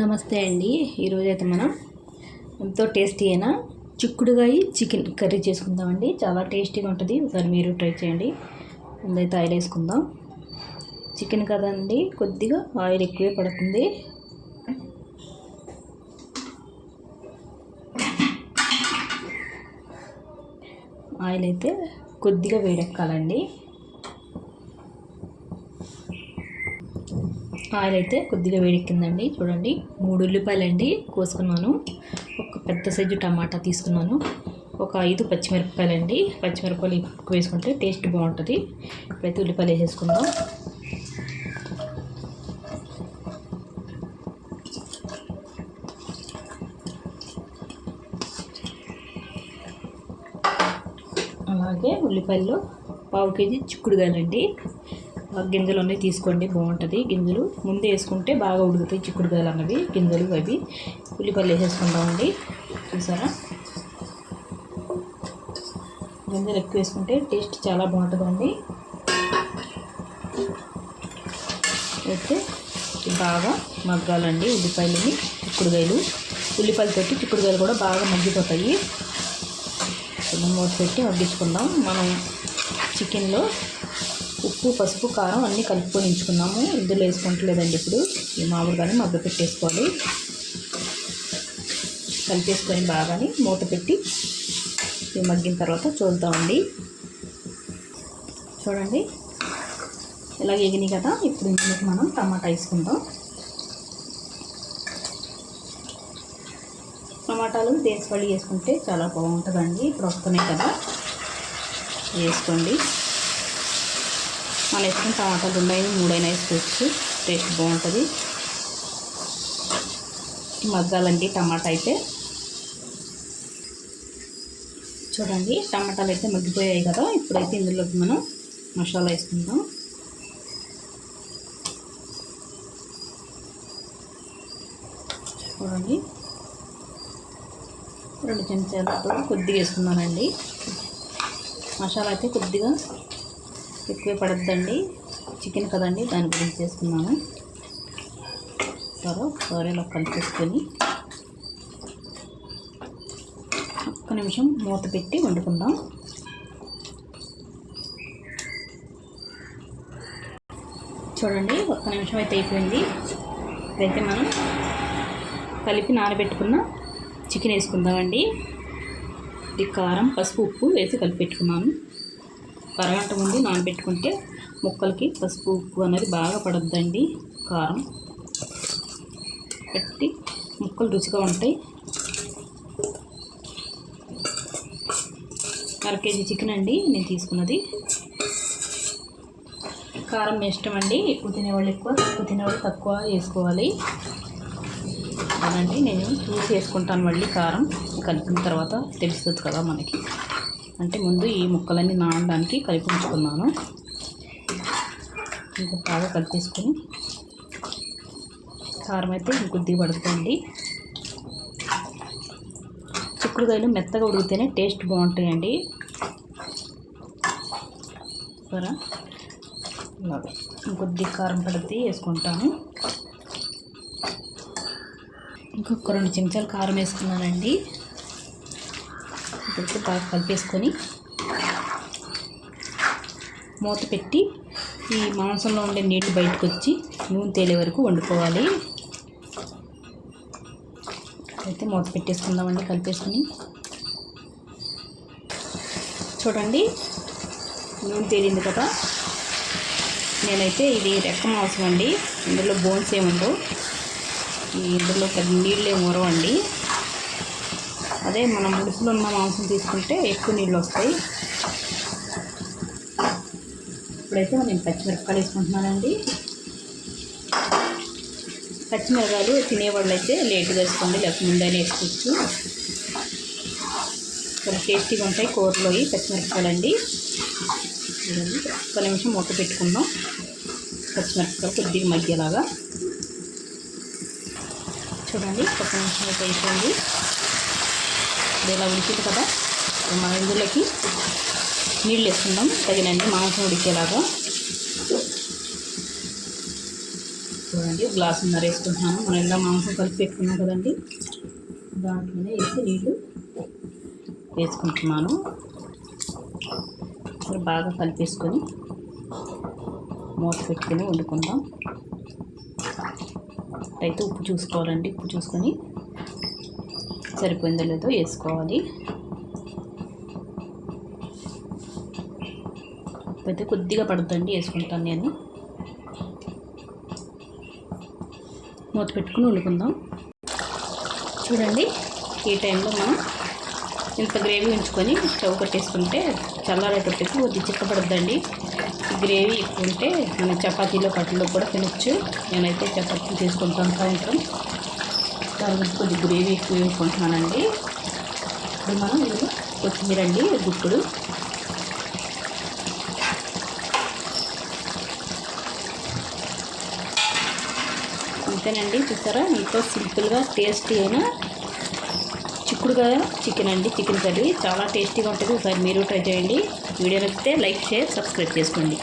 నమస్తే అండి. ఈరోజైతే మనం ఎంతో టేస్టీ అయినా చిక్కుడుగాయ చికెన్ కర్రీ చేసుకుందామండి. చాలా టేస్టీగా ఉంటుంది. ఒకసారి మీరు ట్రై చేయండి. ముందైతే ఆయిల్ వేసుకుందాం. చికెన్ కదండి కొద్దిగా ఆయిల్ ఎక్కువే పడుతుంది. ఆయిల్ అయితే కొద్దిగా వేడెక్కాలండి. ఆయిల్ అయితే కొద్దిగా వేడెక్కిందండి. చూడండి మూడు ఉల్లిపాయలు అండి కోసుకున్నాను. ఒక పెద్ద సైజు టమాటా తీసుకున్నాను. ఒక ఐదు పచ్చిమిరపకాయలు అండి పచ్చిమిరపకాయలు ఎక్కువ వేసుకుంటే టేస్ట్ బాగుంటుంది. ఇప్పుడైతే ఉల్లిపాయలు వేసేసుకుందాం. అలాగే ఉల్లిపాయల్లో పావు కేజీ చిక్కుడుగాయలండి. గింజలు అన్నీ తీసుకోండి బాగుంటుంది. గింజలు ముందే వేసుకుంటే బాగా ఉడుకుతాయి చిక్కుడుకాయలు అన్నవి గింజలు అవి. ఉల్లిపాయలు వేసేసుకుందామండి. చూసారా? గింజలు ఎక్కువ వేసుకుంటే టేస్ట్ చాలా బాగుంటుందండి. అయితే బాగా మగ్గాలండి ఉల్లిపాయలని చిక్కుడుకాయలు ఉల్లిపాయలతోటి చిక్కుడుకాయలు కూడా బాగా మగ్గిపోతాయి. మూత పెట్టి మగ్గించుకుందాం. మనం చికెన్లో ఉప్పు పసుపు కారం అన్నీ కలుపుకొని ఉంచుకున్నాము ఇందులో వేసుకుంటలేదండి ఇప్పుడు. ఈ మామూలుగానే మగ్గ పెట్టేసుకోవాలి. కలిపేసుకొని బాగాని మూత పెట్టి ఇవి మగ్గిన తర్వాత చూద్దామండి చూడండి. ఇలా ఎగినాయి కదా. ఇప్పుడు ఇందులోకి మనం టమాటా వేసుకుందాం. టమాటాలు దేశపల్లి వేసుకుంటే చాలా బాగుంటుందండి. ఇప్పుడు వస్తున్నాయి కదా. వేసుకోండి. మనం వేసుకున్న టమాటాలు ఉన్నాయి మూడైనా వేసుకోవచ్చు. టేస్ట్ బాగుంటుంది. మగ్గాలండి టమాటా అయితే. చూడండి టమాటాలు అయితే మగ్గిపోయాయి కదా. ఇప్పుడైతే ఇందులోకి మనం మసాలా వేసుకుందాం. చూడండి. రెండు చెంచాలతో కొద్దిగా వేసుకున్నానండి. మసాలా అయితే కొద్దిగా ఎక్కువే పడద్దండి చికెన్ కదండి దాని గురించి చేసుకున్నాను సరే ఒకసారి కలిపేసుకొని ఒక్క నిమిషం మూత పెట్టి వండుకుందాం. చూడండి ఒక్క నిమిషం అయితే అయిపోయింది. అయితే మనం కలిపి నానబెట్టుకున్న చికెన్ వేసుకుందామండి. ఇది కారం పసుపు ఉప్పు వేసి కలిపి పెట్టుకున్నాను. అరగంట ముందు నానబెట్టుకుంటే ముక్కలకి పసుపు ఉప్పు అనేది బాగా పడద్దండి కారం. పెట్టి ముక్కలు రుచిగా ఉంటాయి. అర కేజీ చికెన్ అండి నేను తీసుకున్నది. కారం ఇష్టం అండి ఎక్కువ తినేవాళ్ళు ఎక్కువ తక్కువ తినేవాళ్ళు తక్కువ వేసుకోవాలి. అదండి నేను చూసి వేసుకుంటాను మళ్ళీ కారం. కలిపిన తర్వాత తెలుస్తుంది కదా మనకి. అంటే ముందు ఈ ముక్కలన్నీ నానడానికి కలిపి ఉంచుకున్నాను. ఇంకా బాగా కలిపేసుకొని కారం అయితే ఇంకొద్దిగా పడుతుంది చిక్కుడుకాయలు మెత్తగా ఉడికితేనే టేస్ట్ బాగుంటాయండి. సరే. ఇంకొద్ది కారం పడితే వేసుకుంటాను. ఇంకొక రెండు చెంచాలు కారం వేసుకున్నానండి. ఇప్పుడైతే బాగా కలిపేసుకొని మూత పెట్టి ఈ మాంసంలో ఉండే నీళ్ళు బయటకు వచ్చి నూనె తేలే వరకు వండుకోవాలి. అయితే మూత పెట్టేసుకుందామండి కలిపేసుకొని. చూడండి నూనె తేలింది కదా. నేనైతే ఇది రెక్క మాంసం అండి. ఇందులో బోన్స్ ఏముండవు. ఇందులో పెద్ద నీళ్ళు ఏమి ఉరవండి అదే మనం ముడుపులో ఉన్న మాంసం తీసుకుంటే ఎక్కువ నీళ్ళు వస్తాయి. ఇప్పుడైతే మనం పచ్చిమిరపకాయలు వేసుకుంటున్నానండి. పచ్చిమిరపకాయలు తినేవాళ్ళు అయితే లేటుగా వేసుకోండి లేకపోతే ముందైనా వేసుకోవచ్చు. చాలా టేస్టీగా ఉంటాయి కూరలో పచ్చిమిరపకాయలు అండి ఒక నిమిషం మూత పెట్టుకుందాం. పచ్చిమిరపకాయలు కొద్దిగా మగ్గేలాగా. చూడండి ఒక నిమిషం అయితే అయిపోయింది. ఇప్పుడు ఇలా ఉడికింది కదా? మన ఇందులోకి నీళ్ళు వేసుకుందాం. తగినండి మాంసం ఉడికేలాగా. చూడండి గ్లాసున్నర వేసుకుంటున్నాను మనం ఇలా మాంసం కలిపి పెట్టుకున్నాం కదండి. దాంట్లోనే వేసి నీళ్ళు వేసుకుంటున్నాను. ఇప్పుడు బాగా కలిపేసుకొని మూత పెట్టుకొని వండుకుందాం. అయితే ఉప్పు చూసుకోవాలండి. ఉప్పు చూసుకొని సరిపోయిందో లేదో వేసుకోవాలి. అయితే కొద్దిగా పడుతుందండి వేసుకుంటాను నేను. మూత పెట్టుకుని వండుకుందాం. చూడండి ఈ టైంలో మనం ఇంత గ్రేవీ ఉంచుకొని స్టవ్ కట్టేసుకుంటే చల్లారేటప్పటికి కొద్ది చిక్కపడద్దండి గ్రేవీ ఎక్కువ ఉంటే మనం చపాతీలో కట్టలో కూడా తినొచ్చు. నేనైతే చపాతీ చేసుకుంటాను సాయంత్రం. దాని గురించి కొద్ది గ్రేవీ ఎక్కువ వేసుకుంటున్నానండి ఇప్పుడు మనం ఇది కొత్తిమీర అండి గుప్పుడు అంతేనండి చూసారా? ఎంతో సింపుల్గా టేస్టీ అయిన చిక్కుడుగా చికెన్ అండి చికెన్ కర్రీ. చాలా టేస్టీగా ఉంటుంది. ఒకసారి మీరు ట్రై చేయండి. వీడియో నచ్చితే లైక్ షేర్ సబ్స్క్రైబ్ చేసుకోండి.